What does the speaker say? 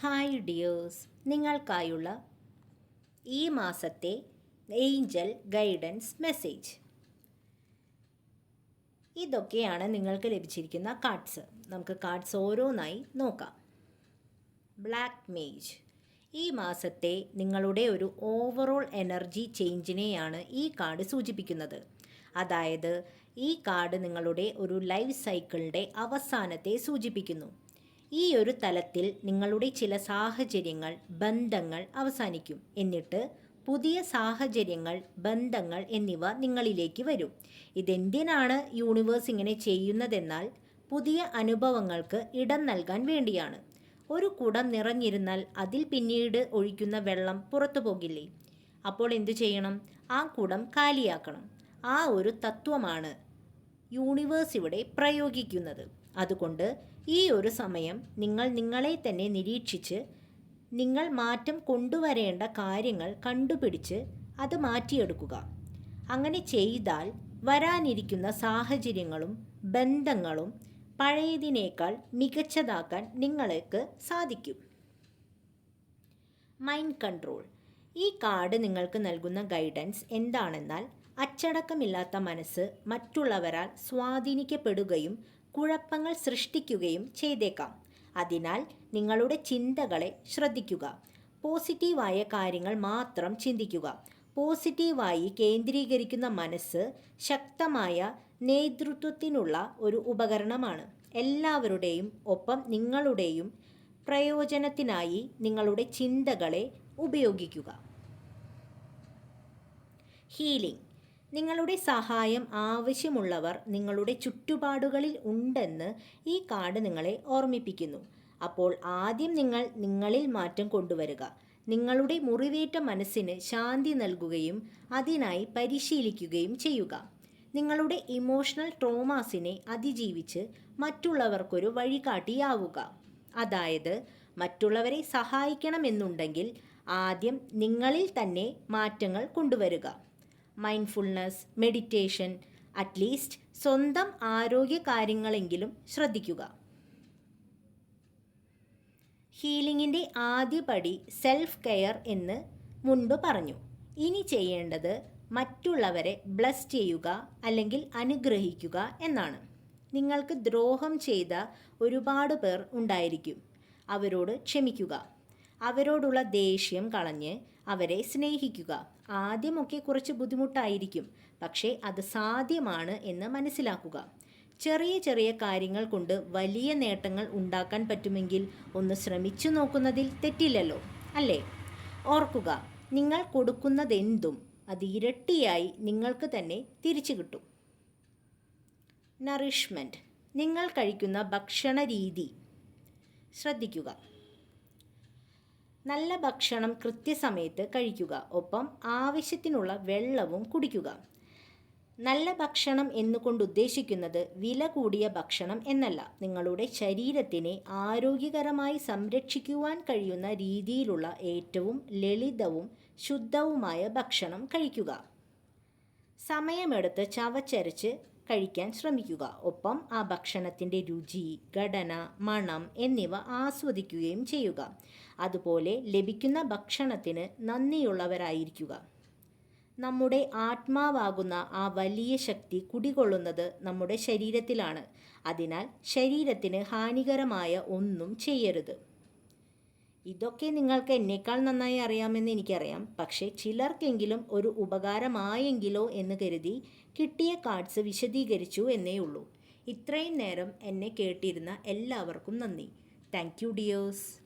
Hi dears നിങ്ങൾക്കായുള്ള ഈ മാസത്തെ Angel guidance message ഇതൊക്കെയാണ് നിങ്ങൾക്ക് ലഭിച്ചിരിക്കുന്ന കാർഡ്സ് നമുക്ക് കാർഡ്സ് ഓരോന്നായി നോക്കാം. ബ്ലാക്ക് മേജ് ഈ മാസത്തെ നിങ്ങളുടെ ഒരു ഓവറോൾ എനർജി ചേഞ്ചിനെയാണ് ഈ കാർഡ് സൂചിപ്പിക്കുന്നത്. അതായത് ഈ കാർഡ് നിങ്ങളുടെ ഒരു ലൈഫ് സൈക്കിളിന്റെ അവസാനത്തെ സൂചിപ്പിക്കുന്നു. ഈ ഒരു തലത്തിൽ നിങ്ങളുടെ ചില സാഹചര്യങ്ങൾ ബന്ധങ്ങൾ അവസാനിക്കും. എന്നിട്ട് പുതിയ സാഹചര്യങ്ങൾ ബന്ധങ്ങൾ എന്നിവ നിങ്ങളിലേക്ക് വരും. ഇതെന്തിനാണ് യൂണിവേഴ്സ് ഇങ്ങനെ ചെയ്യുന്നതെന്നാൽ പുതിയ അനുഭവങ്ങൾക്ക് ഇടം നൽകാൻ വേണ്ടിയാണ്. ഒരു കുടം നിറഞ്ഞിരുന്നാൽ അതിൽ പിന്നീട് ഒഴിക്കുന്ന വെള്ളം പുറത്തു പോകില്ലേ? അപ്പോൾ എന്തു ചെയ്യണം? ആ കുടം കാലിയാക്കണം. ആ ഒരു തത്വമാണ് യൂണിവേഴ്സ് ഇവിടെ പ്രയോഗിക്കുന്നത്. അതുകൊണ്ട് ഈ ഒരു സമയം നിങ്ങൾ നിങ്ങളെ തന്നെ നിരീക്ഷിച്ച് നിങ്ങൾ മാറ്റം കൊണ്ടുവരേണ്ട കാര്യങ്ങൾ കണ്ടുപിടിച്ച് അത് മാറ്റിയെടുക്കുക. അങ്ങനെ ചെയ്താൽ വരാനിരിക്കുന്ന സാഹചര്യങ്ങളും ബന്ധങ്ങളും പഴയതിനേക്കാൾ മികച്ചതാക്കാൻ നിങ്ങൾക്ക് സാധിക്കും. മൈൻഡ് കൺട്രോൾ ഈ കാർഡ് നിങ്ങൾക്ക് നൽകുന്ന ഗൈഡൻസ് എന്താണെന്നാൽ അച്ചടക്കമില്ലാത്ത മനസ്സ് മറ്റുള്ളവരാൽ സ്വാധീനിക്കപ്പെടുകയും കുഴപ്പങ്ങൾ സൃഷ്ടിക്കുകയും ചെയ്തേക്കാം. അതിനാൽ നിങ്ങളുടെ ചിന്തകളെ ശ്രദ്ധിക്കുക. പോസിറ്റീവായ കാര്യങ്ങൾ മാത്രം ചിന്തിക്കുക. പോസിറ്റീവായി കേന്ദ്രീകരിക്കുന്ന മനസ്സ് ശക്തമായ നേതൃത്വത്തിനുള്ള ഒരു ഉപകരണമാണ്. എല്ലാവരുടെയും ഒപ്പം നിങ്ങളുടെയും പ്രയോജനത്തിനായി നിങ്ങളുടെ ചിന്തകളെ ഉപയോഗിക്കുക. ഹീലിംഗ്. നിങ്ങളുടെ സഹായം ആവശ്യമുള്ളവർ നിങ്ങളുടെ ചുറ്റുപാടുകളിൽ ഉണ്ടെന്ന് ഈ കാർഡ് നിങ്ങളെ ഓർമ്മിപ്പിക്കുന്നു. അപ്പോൾ ആദ്യം നിങ്ങൾ നിങ്ങളിൽ മാറ്റം കൊണ്ടുവരിക. നിങ്ങളുടെ മുറിവേറ്റ മനസ്സിന് ശാന്തി നൽകുകയും അതിനായി പരിശീലിക്കുകയും ചെയ്യുക. നിങ്ങളുടെ ഇമോഷണൽ ട്രോമാസിനെ അതിജീവിച്ച് മറ്റുള്ളവർക്കൊരു വഴികാട്ടിയാവുക. അതായത് മറ്റുള്ളവരെ സഹായിക്കണമെന്നുണ്ടെങ്കിൽ ആദ്യം നിങ്ങളിൽ തന്നെ മാറ്റങ്ങൾ കൊണ്ടുവരിക. മൈൻഡ്ഫുൾനെസ് മെഡിറ്റേഷൻ അറ്റ്ലീസ്റ്റ് സ്വന്തം ആരോഗ്യ കാര്യങ്ങളെങ്കിലും ശ്രദ്ധിക്കുക. ഹീലിംഗിന്റെ ആദ്യ പടി സെൽഫ് കെയർ എന്ന് മുൻപ് പറഞ്ഞു. ഇനി ചെയ്യേണ്ടത് മറ്റുള്ളവരെ ബ്ലസ് ചെയ്യുക അല്ലെങ്കിൽ അനുഗ്രഹിക്കുക എന്നാണ്. നിങ്ങൾക്ക് ദ്രോഹം ചെയ്ത ഒരുപാട് പേർ ഉണ്ടായിരിക്കും. അവരോട് ക്ഷമിക്കുക. അവരോടുള്ള ദേഷ്യം കളഞ്ഞ് അവരെ സ്നേഹിക്കുക. ആദ്യമൊക്കെ കുറച്ച് ബുദ്ധിമുട്ടായിരിക്കും. പക്ഷേ അത് സാധ്യമാണ് എന്ന് മനസ്സിലാക്കുക. ചെറിയ ചെറിയ കാര്യങ്ങൾ കൊണ്ട് വലിയ നേട്ടങ്ങൾ ഉണ്ടാക്കാൻ പറ്റുമെങ്കിൽ ഒന്ന് ശ്രമിച്ചു നോക്കുന്നതിൽ തെറ്റില്ലല്ലോ അല്ലേ? ഓർക്കുക നിങ്ങൾ കൊടുക്കുന്നതെന്തും അത് ഇരട്ടിയായി നിങ്ങൾക്ക് തന്നെ തിരിച്ചു കിട്ടും. നറിഷ്മെന്റ് നിങ്ങൾ കഴിക്കുന്ന ഭക്ഷണ രീതി ശ്രദ്ധിക്കുക. നല്ല ഭക്ഷണം കൃത്യസമയത്ത് കഴിക്കുക. ഒപ്പം ആവശ്യത്തിനുള്ള വെള്ളവും കുടിക്കുക. നല്ല ഭക്ഷണം എന്നുകൊണ്ട് ഉദ്ദേശിക്കുന്നത് വില കൂടിയ ഭക്ഷണം എന്നല്ല. നിങ്ങളുടെ ശരീരത്തിനെ ആരോഗ്യകരമായി സംരക്ഷിക്കുവാൻ കഴിയുന്ന രീതിയിലുള്ള ഏറ്റവും ലളിതവും ശുദ്ധവുമായ ഭക്ഷണം കഴിക്കുക. സമയമെടുത്ത് ചവച്ചരച്ച് കഴിക്കാൻ ശ്രമിക്കുക. ഒപ്പം ആ ഭക്ഷണത്തിന്റെ രുചി ഘടന മണം എന്നിവ ആസ്വദിക്കുകയും ചെയ്യുക. അതുപോലെ ലഭിക്കുന്ന ഭക്ഷണത്തിന് നന്ദിയുള്ളവരായിരിക്കുക. നമ്മുടെ ആത്മാവാകുന്ന ആ വലിയ ശക്തി കുടികൊള്ളുന്നത് നമ്മുടെ ശരീരത്തിലാണ്. അതിനാൽ ശരീരത്തിന് ഹാനികരമായ ഒന്നും ചെയ്യരുത്. ഇതൊക്കെ നിങ്ങൾക്ക് എന്നേക്കാൾ നന്നായി അറിയാമെന്ന് എനിക്കറിയാം. പക്ഷേ ചിലർക്കെങ്കിലും ഒരു ഉപകാരമായെങ്കിലോ എന്ന് കരുതി കിട്ടിയ കാർഡ്സ് വിശദീകരിച്ചു എന്നേ ഉള്ളൂ. ഇത്രയും നേരം എന്നെ കേട്ടിരുന്ന എല്ലാവർക്കും നന്ദി. Thank you dears.